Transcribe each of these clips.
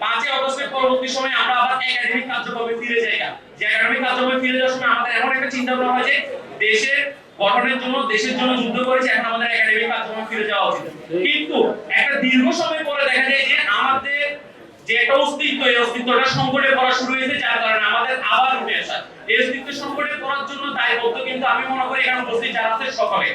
আসলে অবস্থায় পরবর্তী সময় আমরা ফিরে যাই। যে ফিরে যাওয়ার সময় আমাদের এমন একটা চিন্তা যে দেশের গঠনের জন্য, দেশের জন্য যুদ্ধ করেছে, এখন আমাদের একাডেমিক কার্যক্রমে ফিরে যাওয়া উচিত। কিন্তু দীর্ঘ সময় পরে দেখা যায় যে আমাদের যে একটা অস্তিত্ব, এই অস্তিত্বটা সংকটে পড়া শুরু হয়েছে, যার কারণে আমাদের আবার উঠে আসা। এই অস্তিত্ব সংকটে পড়ার জন্য দায়বদ্ধ কিন্তু আমি মনে করি এখানে উপস্থিত যারা আছে সকলে।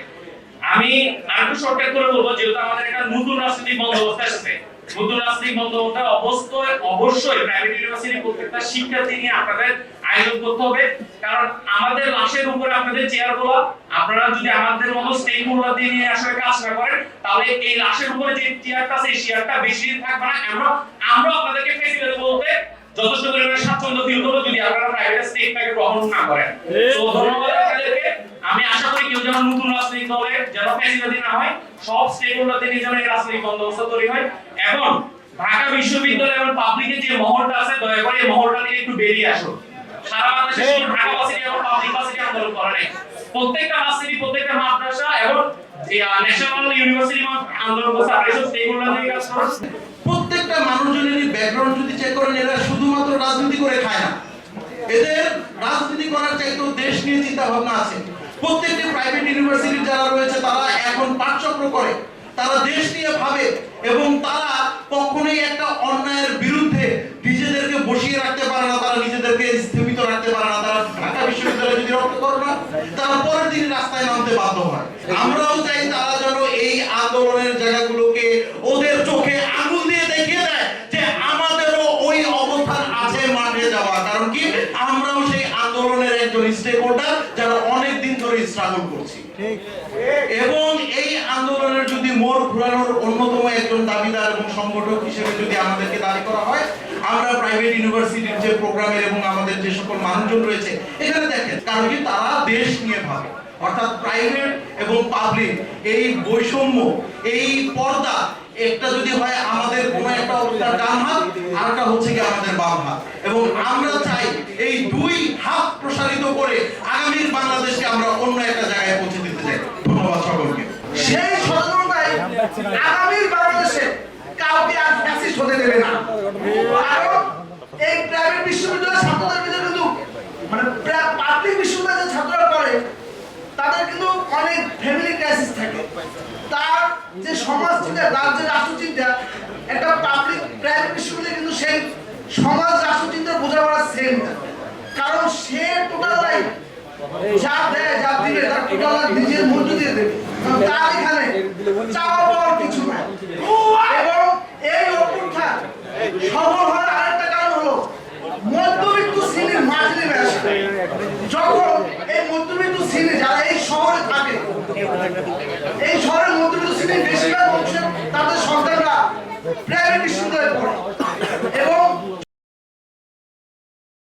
আমি আরেকটু শর্টকাট করে বলব, যেহেতু আমাদের একটা নতুন রাজনৈতিক বন্দোবস্ত এসেছে। নতুন রাজনৈতিক বন্দোবস্ত অবশ্যই অবশ্যই প্রাইভেট ইউনিভার্সিটি প্রত্যেকটা শিক্ষার্থী নিয়ে আপনাদের আয়োজন করতে হবে। কারণ আমাদের লাশের উপরে আপনাদের চেয়ারগুলো আপনারা যদি আমাদের মতো স্টেক হোল্ডার দিয়ে নিয়ে আসলে কাজ না করেন তাহলে এই লাশের উপরে যে চেয়ারটা আছে চেয়ারটা বেশি দিন থাকবে না। আমরা আমরা আপনাদেরকে ফেসিলিটি বলতে যথেষ্ট পরিমাণে স্বাচ্ছন্দ্য ফিল করব যদি আপনারা প্রাইভেট স্টেকটাকে গ্রহণ না করেন। তো ধন্যবাদ আপনাদেরকে। আমি আশা করি কেউ যেন নতুন রাজনৈতিক দলে যেন ফ্যাসিলিটি না হয় সব স্টেক হোল্ডারদের নিয়ে যেন এই রাজনৈতিক বন্দোবস্ত তৈরি হয়। এবং ঢাকা বিশ্ববিদ্যালয় এবং পাবলিকের যে মহলটা আছে, দয়া করে এই মহলটা থেকে একটু বেরিয়ে আসুন সারা বাংলাদেশে শুধু ঢাকা ভার্সিটি এবং পাবলিক ভার্সিটি আন্দোলন করে নাই। প্রত্যেকটা ভার্সিটি প্রত্যেকটা মাদ্রাসা এবং ন্যাশনাল ইউনিভার্সিটি আন্দোলন করছে নিয়ে কাজ প্রত্যেকটা ব্যাকগ্রাউন্ড যদি চেক করেন, এরা শুধুমাত্র রাজনীতি করে খায় না। এদের রাজনীতি করার দেশ নিয়ে চিন্তা ভাবনা আছে। প্রত্যেকটি প্রাইভেট ইউনিভার্সিটি যারা রয়েছে, তারা এখন পাঠচক্র করে। তারা দেশ নিয়ে ভাবে এবং তারা কখনোই একটা অন্যায়ের বিরুদ্ধে নিজেদেরকে বসিয়ে রাখতে পারে না, তারা নিজেদেরকে স্থিমিত রাখতে পারে না, তারা ঢাকা বিশ্ববিদ্যালয় যদি রক্ত করে না, তারা পরের দিন রাস্তায় নামতে বাধ্য হয়। আমরাও চাই তারা যেন এই আন্দোলনের জায়গাগুলোকে যারা অনেক দিন ধরে স্ট্রাগল করছি এবং এই আন্দোলনের যদি মোড় ঘুরানোর অন্যতম একজন দাবিদার এবং সংগঠক হিসেবে যদি আমাদেরকে দাবি করা হয় আমরা প্রাইভেট ইউনিভার্সিটির যে প্রোগ্রামের এবং আমাদের যে সকল মানুষজন রয়েছে এখানে দেখেন কারণ কি তারা দেশ নিয়ে ভাবে। অর্থাৎ প্রাইভেট এবং পাবলিক এই বৈষম্য এই পর্দা একটা যদি হয় আমাদের কোনো একটা অবস্থার ডান হাত আরেকটা হচ্ছে কি আমাদের বাম হাত। এবং আমরা চাই এই দুই হাত প্রসারিত করে আমরা অন্য একটা জায়গায় পৌঁছে দিতে চাই। ধন্যবাদ সকলকে। সেই আগামীর বাংলাদেশে কাউকে আর ফ্যাসিস্ট হতে দেবে না। কারণ এই প্রাইভেট বিশ্ববিদ্যালয়ের ছাত্রদের ভিতরে কিন্তু মানে পাবলিক বিশ্ববিদ্যালয়ের ছাত্ররা তাদের কিন্তু অনেক ফ্যামিলি ক্রাইসিস থাকে। তার যে সমাজ চিন্তা তার যে রাষ্ট্রচিন্তা, একটা পাবলিক প্রাইভেট বিশ্ববিদ্যালয়ে কিন্তু সেই সমাজ রাষ্ট্রচিন্তা বোঝাপড়া সেম না। কারণ সে যা দেয় যা দিয়ে দেবে। এই অভ্যুত্থান সফল হওয়ার এই মধ্যবিত্ত শ্রেণি যারা এই শহরে এই শহরের মধ্যবিত্ত শ্রেণির বেশিরভাগ অংশ